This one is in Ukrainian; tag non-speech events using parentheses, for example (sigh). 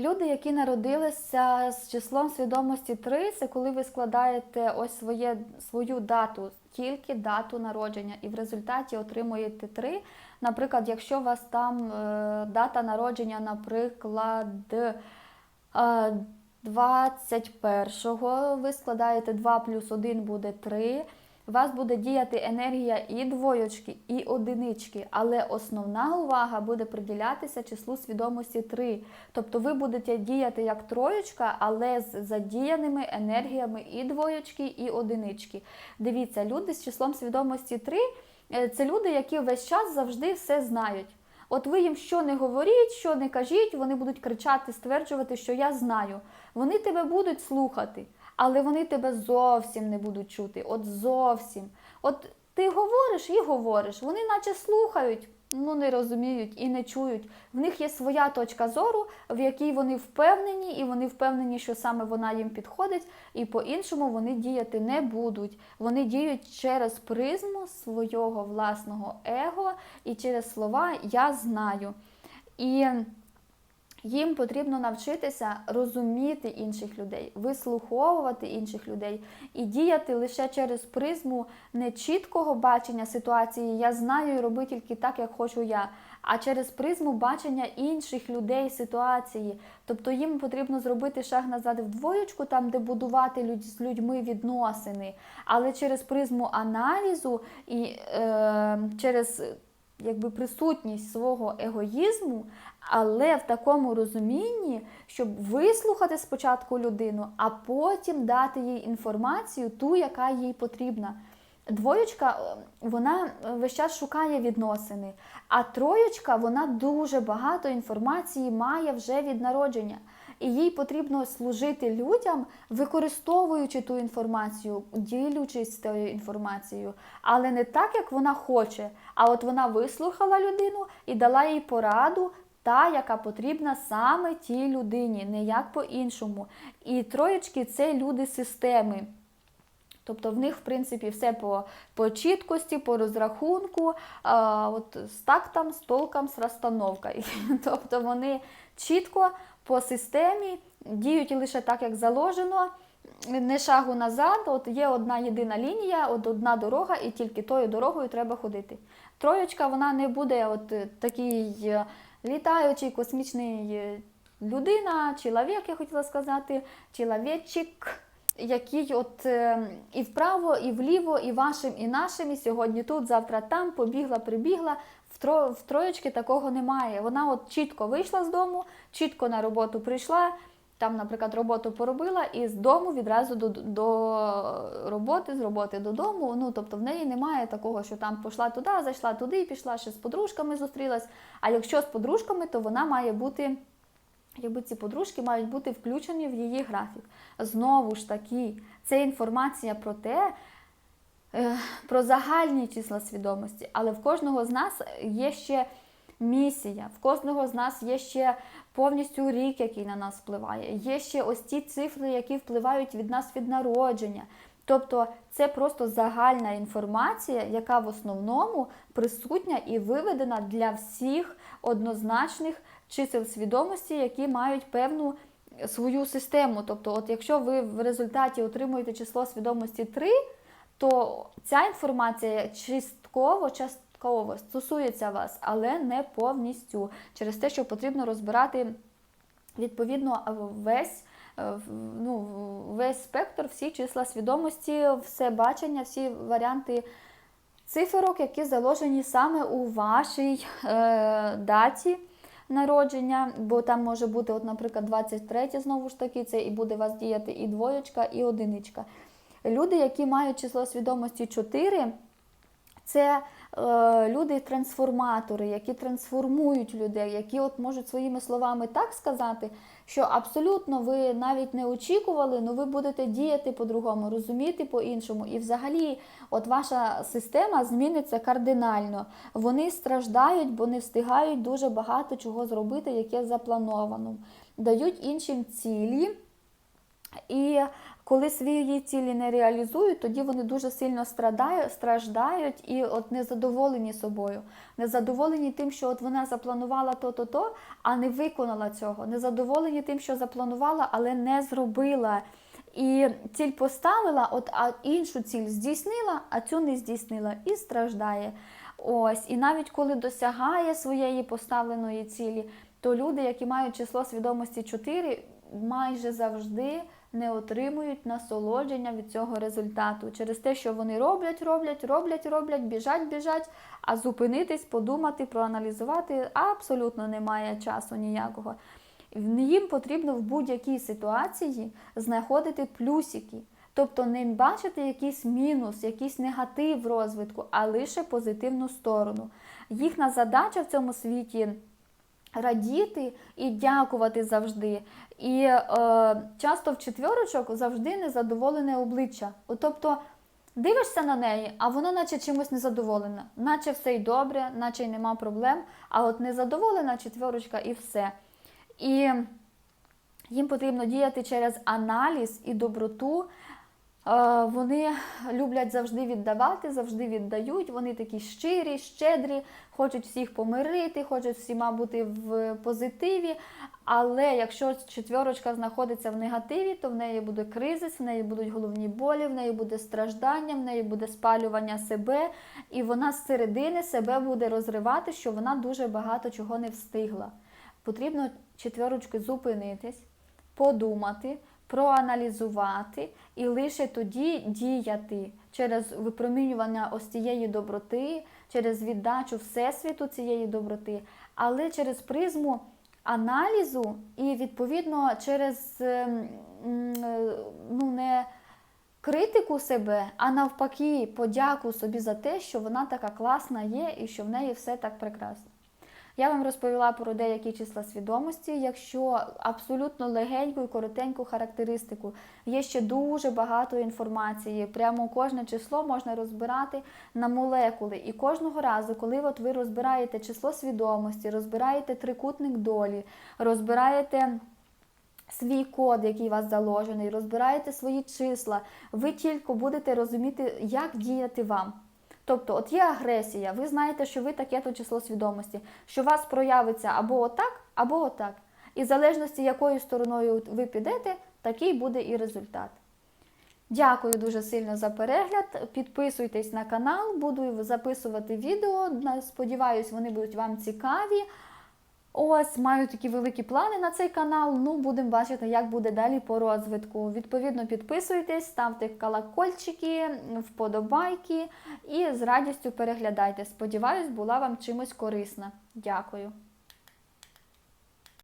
Люди, які народилися з числом свідомості 3, це коли ви складаєте ось своє, свою дату, тільки дату народження, і в результаті отримуєте 3. Наприклад, якщо у вас там е, дата народження, наприклад, е, 21-го, ви складаєте 2 плюс 1 буде 3. У вас буде діяти енергія і двоєчки, і одинички, але основна увага буде приділятися числу свідомості 3. Тобто ви будете діяти як троєчка, але з задіяними енергіями і двоєчки, і одинички. Дивіться, люди з числом свідомості 3 е, це люди, які весь час завжди все знають. От ви їм що не говоріть, що не кажіть, вони будуть кричати, стверджувати, що я знаю. Вони тебе будуть слухати, але вони тебе зовсім не будуть чути. От зовсім. От ти говориш і говориш, вони наче слухають, ну не розуміють і не чують. В них є своя точка зору, в якій вони впевнені, і вони впевнені, що саме вона їм підходить, і по-іншому вони діяти не будуть. Вони діють через призму свого власного его і через слова Я знаю. І їм потрібно навчитися розуміти інших людей, вислуховувати інших людей і діяти лише через призму не чіткого бачення ситуації. Я знаю і роби тільки так, як хочу я, а через призму бачення інших людей ситуації. Тобто їм потрібно зробити шаг назад в двоєчку, там де будувати людь- з людьми відносини, але через призму аналізу і е, через якби присутність свого егоїзму, але в такому розумінні, щоб вислухати спочатку людину, а потім дати їй інформацію, ту, яка їй потрібна. Двоєчка, е, вона весь час шукає відносини, а троєчка, вона дуже багато інформації має вже від народження. І їй потрібно служити людям, використовуючи ту інформацію, ділючись тою інформацією, але не так, як вона хоче. А от вона вислухала людину і дала їй пораду, та, яка потрібна саме тій людині, не як по-іншому. І троєчки це люди системи. Тобто в них, в принципі, все по, по чіткості, по розрахунку, а, от з тактом, з толком, з розстановкою. (laughs) Тобто вони чітко по системі діють лише так, як заложено, не шагу назад. От є одна єдина лінія, от одна дорога, і тільки тою дорогою треба ходити. Троєчка вона не буде от е, такий е, літаючий космічний е, людина, чоловік, я хотіла сказати, чоловічик який от е, і вправо, і вліво, і вашим, і нашим, і сьогодні тут, завтра там, побігла, прибігла. В троєчки такого немає. Вона от чітко вийшла з дому, чітко на роботу прийшла, там, наприклад, роботу поробила, і з дому відразу до, до роботи, з роботи додому. Ну, тобто в неї немає такого, що там пішла туди, зайшла туди, і пішла ще з подружками зустрілась. А якщо з подружками, то вона має бути якби ці подружки мають бути включені в її графік. Знову ж таки, це інформація про те, е, про загальні числа свідомості, але в кожного з нас є ще місія, в кожного з нас є ще повністю рік, який на нас впливає. Є ще ось ті цифри, які впливають від нас від народження. Тобто це просто загальна інформація, яка в основному присутня і виведена для всіх однозначних чисел свідомості, які мають певну свою систему. Тобто, от якщо ви в результаті отримуєте число свідомості 3, то ця інформація частково, частково стосується вас, але не повністю. Через те, що потрібно розбирати відповідно весь. е, Ну, весь спектр, всі числа свідомості, все бачення, всі варіанти циферок, які заложені саме у вашій е, даті народження, бо там може бути, от, наприклад, 23 знову ж таки, це і буде у вас діяти і двоєчка, і одиничка. Люди, які мають число свідомості 4, це люди-трансформатори, які трансформують людей, які от можуть своїми словами так сказати, що абсолютно ви навіть не очікували, але ви будете діяти по-другому, розуміти по-іншому. І взагалі, от ваша система зміниться кардинально. Вони страждають, бо не встигають дуже багато чого зробити, яке заплановано. Дають іншим цілі. І коли свої цілі не реалізують, тоді вони дуже сильно страдають, страждають і от незадоволені собою. Незадоволені тим, що от вона запланувала то-то, то, а не виконала цього. Незадоволені тим, що запланувала, але не зробила. І ціль поставила, от а іншу ціль здійснила, а цю не здійснила і страждає. Ось, і навіть коли досягає своєї поставленої цілі, то люди, які мають число свідомості 4, майже завжди не отримують насолодження від цього результату через те, що вони роблять, роблять, роблять, роблять, біжать, біжать, а зупинитись, подумати, проаналізувати абсолютно немає часу ніякого. Їм потрібно в будь-якій ситуації знаходити плюсики. Тобто не бачити якийсь мінус, якийсь негатив розвитку, а лише позитивну сторону. Їхня задача в цьому світі радіти і дякувати завжди. І е, часто в четвірочок завжди незадоволене обличчя. От, Тобто дивишся на неї, а вона наче чимось незадоволена, наче все й добре, наче й нема проблем, а от незадоволена четвірочка і все. І їм потрібно діяти через аналіз і доброту. Е, Вони люблять завжди віддавати, завжди віддають. Вони такі щирі, щедрі, хочуть всіх помирити, хочуть всіма бути в позитиві. Але якщо четвірочка знаходиться в негативі, то в неї буде кризис, в неї будуть головні болі, в неї буде страждання, в неї буде спалювання себе, і вона з середини себе буде розривати, що вона дуже багато чого не встигла. Потрібно четвірочки зупинитись, подумати, проаналізувати і лише тоді діяти через випромінювання ось цієї доброти, через віддачу Всесвіту цієї доброти, але через призму аналізу і, відповідно, через ем, ну, не критику себе, а навпаки, подяку собі за те, що вона така класна є і що в неї все так прекрасно. Я вам розповіла про деякі числа свідомості. Якщо абсолютно легеньку і коротеньку характеристику, є ще дуже багато інформації. Прямо кожне число можна розбирати на молекули. І кожного разу, коли от ви розбираєте число свідомості, розбираєте трикутник долі, розбираєте. Свій код, який у вас заложений, розбираєте свої числа, ви тільки будете розуміти, як діяти вам. Тобто, от є агресія, ви знаєте, що ви таке то число свідомості, що у вас проявиться або отак, або отак. І в залежності, якою стороною ви підете, такий буде і результат. Дякую дуже сильно за перегляд. Підписуйтесь на канал, буду записувати відео. Сподіваюсь, вони будуть вам цікаві. Ось, маю такі великі плани на цей канал. Ну, будемо бачити, як буде далі по розвитку. Відповідно, підписуйтесь, ставте колокольчики, вподобайки і з радістю переглядайте. Сподіваюсь, була вам чимось корисна. Дякую.